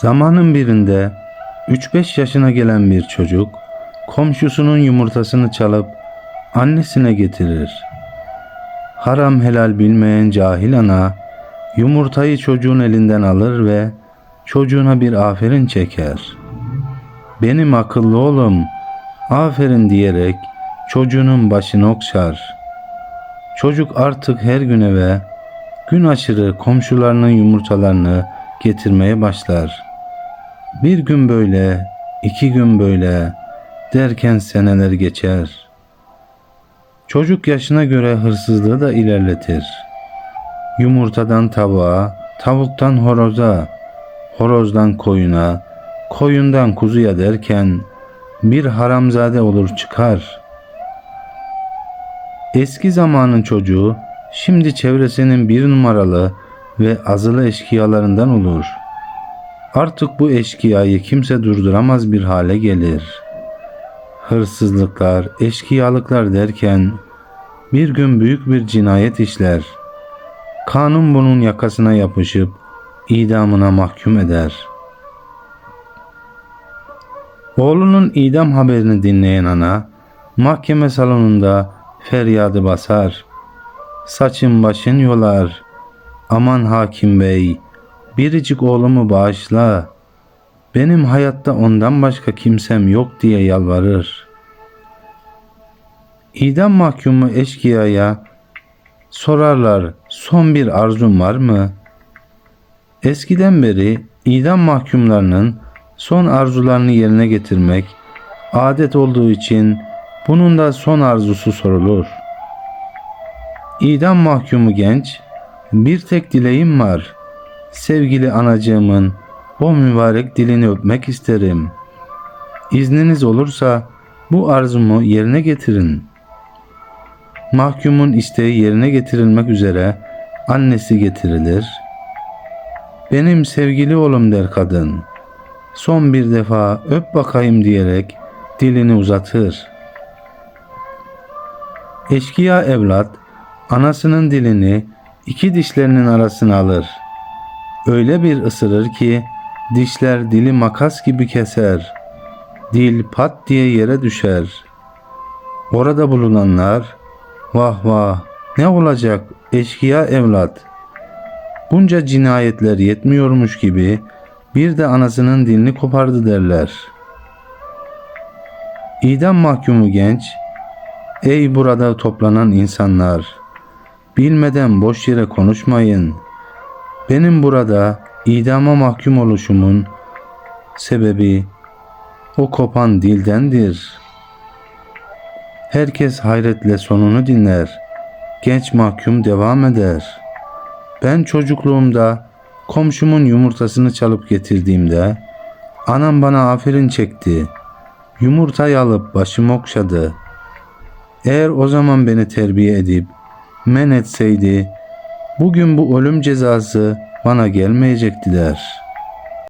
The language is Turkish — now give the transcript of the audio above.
Zamanın birinde 3-5 yaşına gelen bir çocuk komşusunun yumurtasını çalıp annesine getirir. Haram helal bilmeyen cahil ana yumurtayı çocuğun elinden alır ve çocuğuna bir aferin çeker. Benim akıllı oğlum aferin diyerek çocuğunun başını okşar. Çocuk artık her gün eve gün aşırı komşularının yumurtalarını getirmeye başlar. Bir gün böyle, iki gün böyle derken seneler geçer. Çocuk yaşına göre hırsızlığı da ilerletir. Yumurtadan tavuğa, tavuktan horoza, horozdan koyuna, koyundan kuzuya derken bir haramzade olur çıkar. Eski zamanın çocuğu şimdi çevresinin bir numaralı ve azılı eşkıyalarından olur. Artık bu eşkıyayı kimse durduramaz bir hale gelir. Hırsızlıklar, eşkıyalıklar derken bir gün büyük bir cinayet işler. Kanun bunun yakasına yapışıp idamına mahkum eder. Oğlunun idam haberini dinleyen ana mahkeme salonunda feryadı basar. Saçın başın yolar. Aman hakim bey, biricik oğlumu bağışla. Benim hayatta ondan başka kimsem yok diye yalvarır. İdam mahkumu eşkıyaya sorarlar son bir arzun var mı? Eskiden beri idam mahkumlarının son arzularını yerine getirmek adet olduğu için bunun da son arzusu sorulur. İdam mahkumu genç, bir tek dileğim var. Sevgili anacığımın o mübarek dilini öpmek isterim. İzniniz olursa bu arzumu yerine getirin. Mahkumun isteği yerine getirilmek üzere annesi getirilir. Benim sevgili oğlum der kadın. Son bir defa öp bakayım diyerek dilini uzatır. Eşkıya evlat anasının dilini iki dişlerinin arasına alır. Öyle bir ısırır ki dişler dili makas gibi keser. Dil pat diye yere düşer. Orada bulunanlar vah vah ne olacak eşkıya evlat. Bunca cinayetler yetmiyormuş gibi bir de anasının dilini kopardı derler. İdam mahkumu genç Ey burada toplanan insanlar! Bilmeden boş yere konuşmayın. Benim burada idama mahkum oluşumun sebebi o kopan dildendir. Herkes hayretle sonunu dinler. Genç mahkum devam eder. Ben çocukluğumda komşumun yumurtasını çalıp getirdiğimde anam bana aferin çekti. Yumurtayı alıp başımı okşadı.'' Eğer o zaman beni terbiye edip men etseydi bugün bu ölüm cezası bana gelmeyecekti der.''